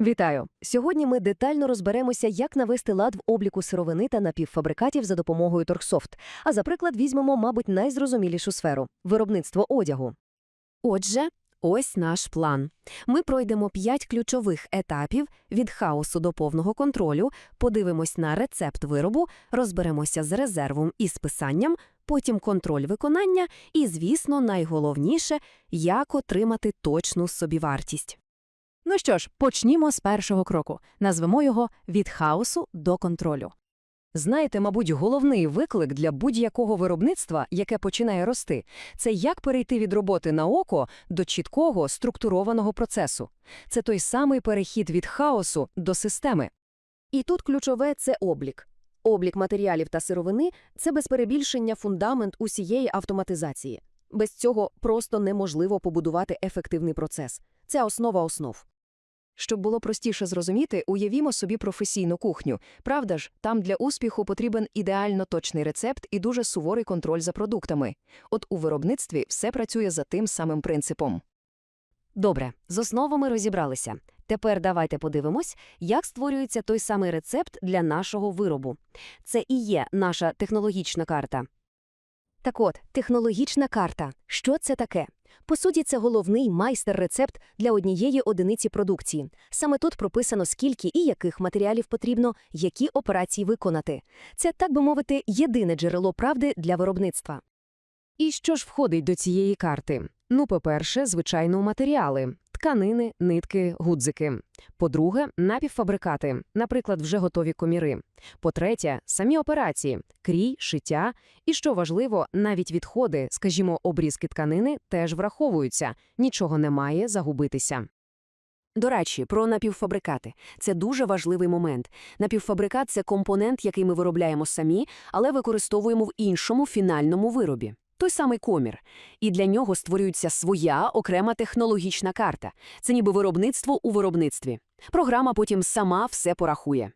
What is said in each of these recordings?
Вітаю! Сьогодні ми детально розберемося, як навести лад в обліку сировини та напівфабрикатів за допомогою Торксофт. А за приклад візьмемо, мабуть, найзрозумілішу сферу – виробництво одягу. Отже, ось наш план. Ми пройдемо п'ять ключових етапів від хаосу до повного контролю, подивимось на рецепт виробу, розберемося з резервом і списанням, потім контроль виконання і, звісно, найголовніше – як отримати точну собівартість. Ну що ж, почнімо з першого кроку. Назвемо його «Від хаосу до контролю». Знаєте, мабуть, головний виклик для будь-якого виробництва, яке починає рости, це як перейти від роботи на око до чіткого, структурованого процесу. Це той самий перехід від хаосу до системи. І тут ключове – це облік. Облік матеріалів та сировини – це без перебільшення фундамент усієї автоматизації. Без цього просто неможливо побудувати ефективний процес. Це основа основ. Щоб було простіше зрозуміти, уявімо собі професійну кухню. Правда ж, там для успіху потрібен ідеально точний рецепт і дуже суворий контроль за продуктами. От у виробництві все працює за тим самим принципом. Добре, з основами розібралися. Тепер давайте подивимось, як створюється той самий рецепт для нашого виробу. Це і є наша технологічна карта. Так от, технологічна карта. Що це таке? По суті, це головний майстер-рецепт для однієї одиниці продукції. Саме тут прописано, скільки і яких матеріалів потрібно, які операції виконати. Це, так би мовити, єдине джерело правди для виробництва. І що ж входить до цієї карти? Ну, по-перше, звичайно, матеріали – тканини, нитки, гудзики. По-друге, напівфабрикати, наприклад, вже готові коміри. По-третє, самі операції – крій, шиття. І, що важливо, навіть відходи, скажімо, обрізки тканини, теж враховуються. Нічого не має загубитися. До речі, про напівфабрикати. Це дуже важливий момент. Напівфабрикат – це компонент, який ми виробляємо самі, але використовуємо в іншому фінальному виробі. Той самий комір. І для нього створюється своя окрема технологічна карта. Це ніби виробництво у виробництві. Програма потім сама все порахує.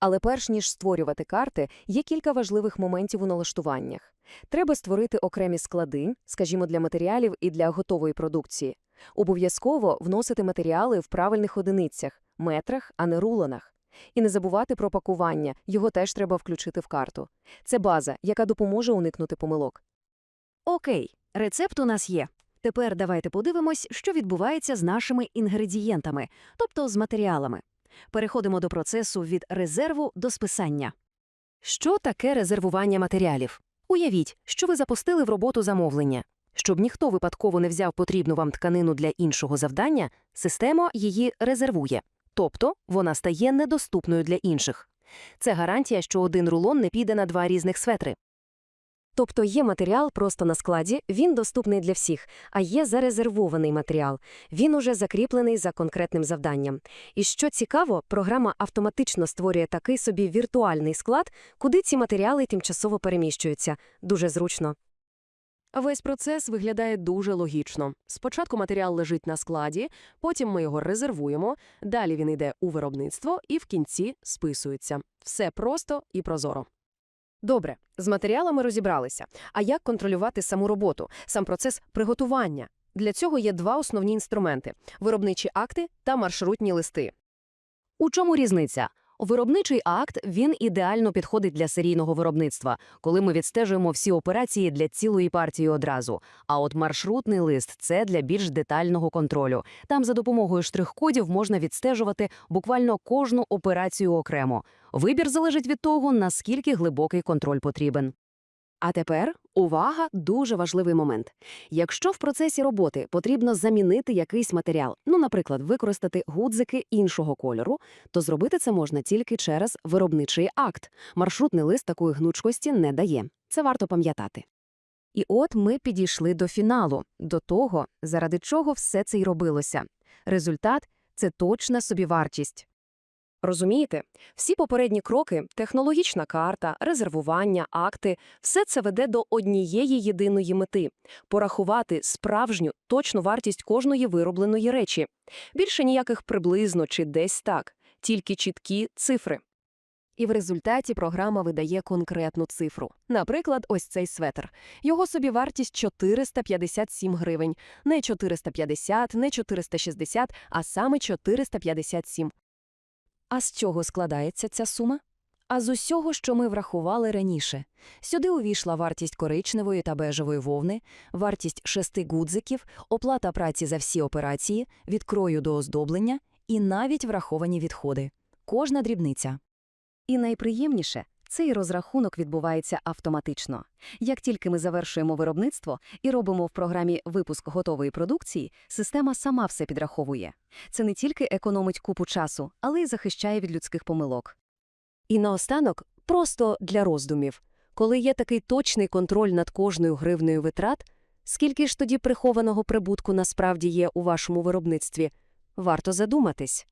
Але перш ніж створювати карти, є кілька важливих моментів у налаштуваннях. Треба створити окремі склади, скажімо, для матеріалів і для готової продукції. Обов'язково вносити матеріали в правильних одиницях, метрах, а не рулонах. І не забувати про пакування, його теж треба включити в карту. Це база, яка допоможе уникнути помилок. Окей, рецепт у нас є. Тепер давайте подивимось, що відбувається з нашими інгредієнтами, тобто з матеріалами. Переходимо до процесу від резерву до списання. Що таке резервування матеріалів? Уявіть, що ви запустили в роботу замовлення. Щоб ніхто випадково не взяв потрібну вам тканину для іншого завдання, система її резервує, тобто вона стає недоступною для інших. Це гарантія, що один рулон не піде на два різних светри. Тобто є матеріал просто на складі, він доступний для всіх, а є зарезервований матеріал. Він уже закріплений за конкретним завданням. І що цікаво, програма автоматично створює такий собі віртуальний склад, куди ці матеріали тимчасово переміщуються. Дуже зручно. Весь процес виглядає дуже логічно. Спочатку матеріал лежить на складі, потім ми його резервуємо, далі він йде у виробництво і в кінці списується. Все просто і прозоро. Добре, з матеріалами розібралися. А як контролювати саму роботу, сам процес приготування? Для цього є два основні інструменти – виробничі акти та маршрутні листи. У чому різниця? Виробничий акт він ідеально підходить для серійного виробництва, коли ми відстежуємо всі операції для цілої партії одразу. А от маршрутний лист це для більш детального контролю. Там за допомогою штрих-кодів можна відстежувати буквально кожну операцію окремо. Вибір залежить від того, наскільки глибокий контроль потрібен. А тепер увага, дуже важливий момент. Якщо в процесі роботи потрібно замінити якийсь матеріал, ну, наприклад, використати гудзики іншого кольору, то зробити це можна тільки через виробничий акт. Маршрутний лист такої гнучкості не дає. Це варто пам'ятати. І от ми підійшли до фіналу, до того, заради чого все це й робилося. Результат це точна собівартість. Розумієте, всі попередні кроки технологічна карта, резервування, акти все це веде до однієї єдиної мети порахувати справжню точну вартість кожної виробленої речі. Більше ніяких приблизно чи десь так, тільки чіткі цифри. І в результаті програма видає конкретну цифру. Наприклад, ось цей светр. Його собівартість 457 гривень. Не 450, не 460, а саме 457. А з чого складається ця сума? А з усього, що ми врахували раніше. Сюди увійшла вартість коричневої та бежевої вовни, вартість шести гудзиків, оплата праці за всі операції, від крою до оздоблення і навіть враховані відходи. Кожна дрібниця. І найприємніше – цей розрахунок відбувається автоматично. Як тільки ми завершуємо виробництво і робимо в програмі випуск готової продукції, система сама все підраховує. Це не тільки економить купу часу, але й захищає від людських помилок. І наостанок, просто для роздумів. Коли є такий точний контроль над кожною гривнею витрат, скільки ж тоді прихованого прибутку насправді є у вашому виробництві? Варто задуматись.